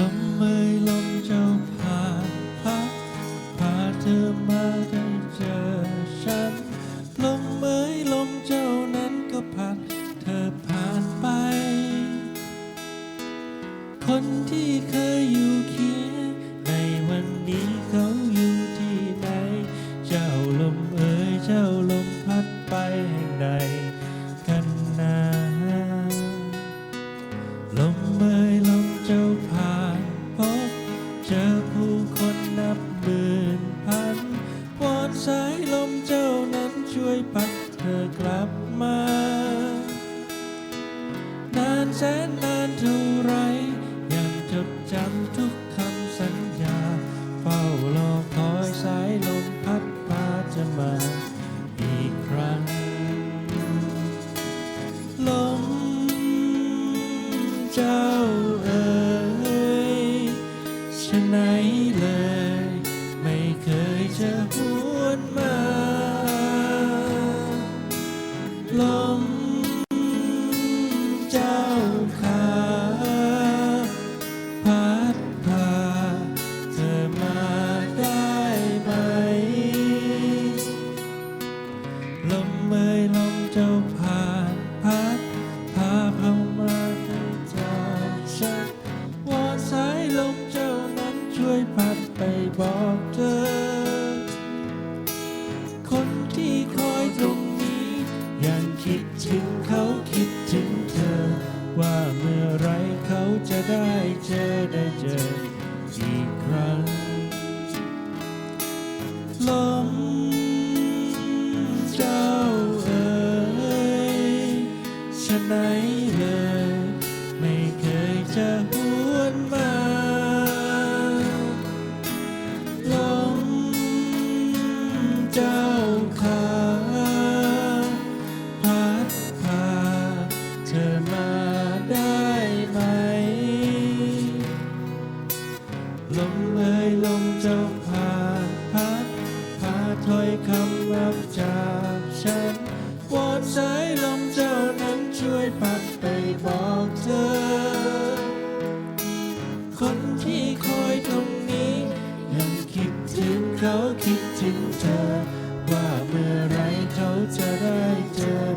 ลมเอ่ยลมเจ้าพาพาพาเธอมาได้เจอฉัน ลมเอ๋ยลมเจ้านั้นก็ผานเธอผานไป คนที่เคยอยู่เคียงในวันนี้เขาอยู่ที่ไหเจ้าลมเอ่ยเจ้าลมพา ลับมา นานแสนนานเท่าไร ยังจดจำทุกคำสัญญา เฝ้ารอคอยสายลมพัดพาจะมาอีกครั้ง ลมเจ้า ลมเจ้าขาพัดพาเธอมาได้ไหม ลมเอ่ยลมเจ้าผ่านพัดพาเข้ามาให้จากฉันวอนสายลมเจ้านั้นช่วยพัดไปบอกเธอ ยังคิดถึงเขาคิดถึงเธอ ว่าเมื่อไรเขาจะได้เจอได้เจอ มเจ้าผ่านพัดพาถ้อยคำรับจากฉันวอนสายลมเจ้านั้นช่วยพัดไปบอกเธอ คนที่คอยตรงนี้ ยังคิดถึงเขาคิดถึงเธอ ว่าเมื่อไรเขาจะได้เจอ